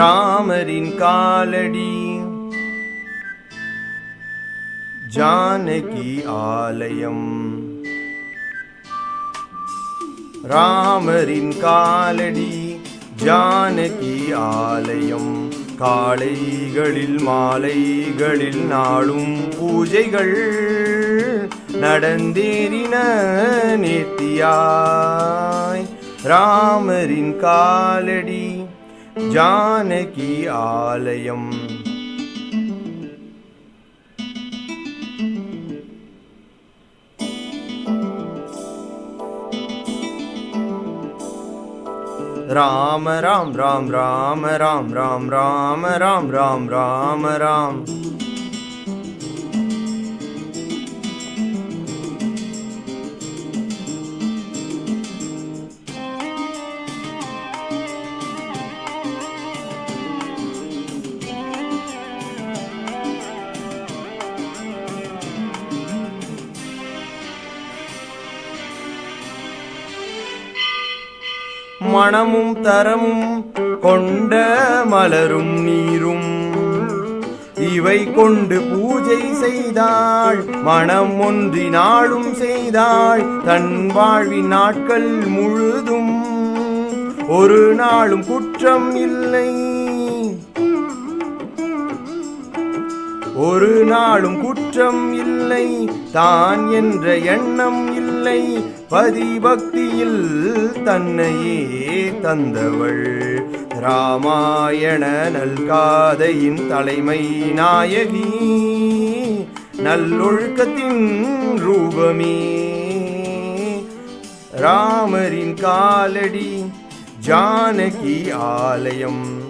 ராமரின் காலடி. ஜானகி ஆலயம். ராமரின் காலடி ஜானகி ஆலயம். காளைகளில் மாலைகளில் நாளும் பூஜைகள் நடந்தேறின நேர்த்தியாய். ராமரின் காலடி जानकी आलयम् राम राम राम राम राम राम राम राम राम राम राम மணமும் தரமும் கொண்ட மலரும் நீரும். இவை கொண்டு பூஜை செய்தாள் மனம் ஒன்றி நாளும் செய்தாள் தன் வாழ்வின் நாட்கள் முழுதும். ஒரு நாளும் குற்றம் இல்லை. ஒரு நாளும் குற்றம் இல்லை. தான் என்ற எண்ணம் இல்லை. இல்லை பதிபக்தியில் தன்னையே தந்தவள். ராமாயண நல்காதையின் தலைமை நாயகி நல்லொழுக்கத்தின் ரூபமே. ராமரின் காலடி ஜானகி ஆலயம்.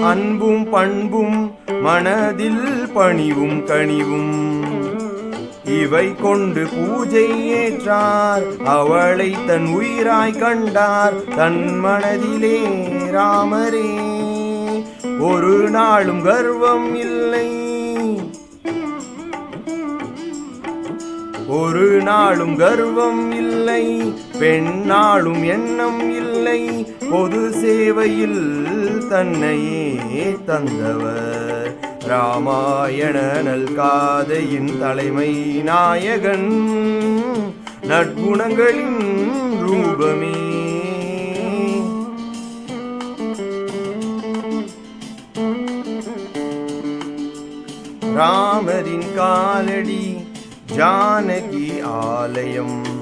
அன்பும் பண்பும் மனதில் பணிவும் கனிவும். இவை கொண்டு பூஜை ஏற்றார் அவளை தன் உயிராய் கண்டார் தன் மனதிலே ராமரே. ஒரு நாளும் கர்வம் இல்லை. ஒரு நாளும் கர்வம் இல்லை. பெண்ணாளும் எண்ணம் இல்லை. பொது சேவையில் தன்னையே தந்தவர். ராமாயண நல்காதையின் தலைமை நாயகன். நற்குணங்களின் ரூபமே. ராமரின் காலடி ஜானகி ஆலயம்.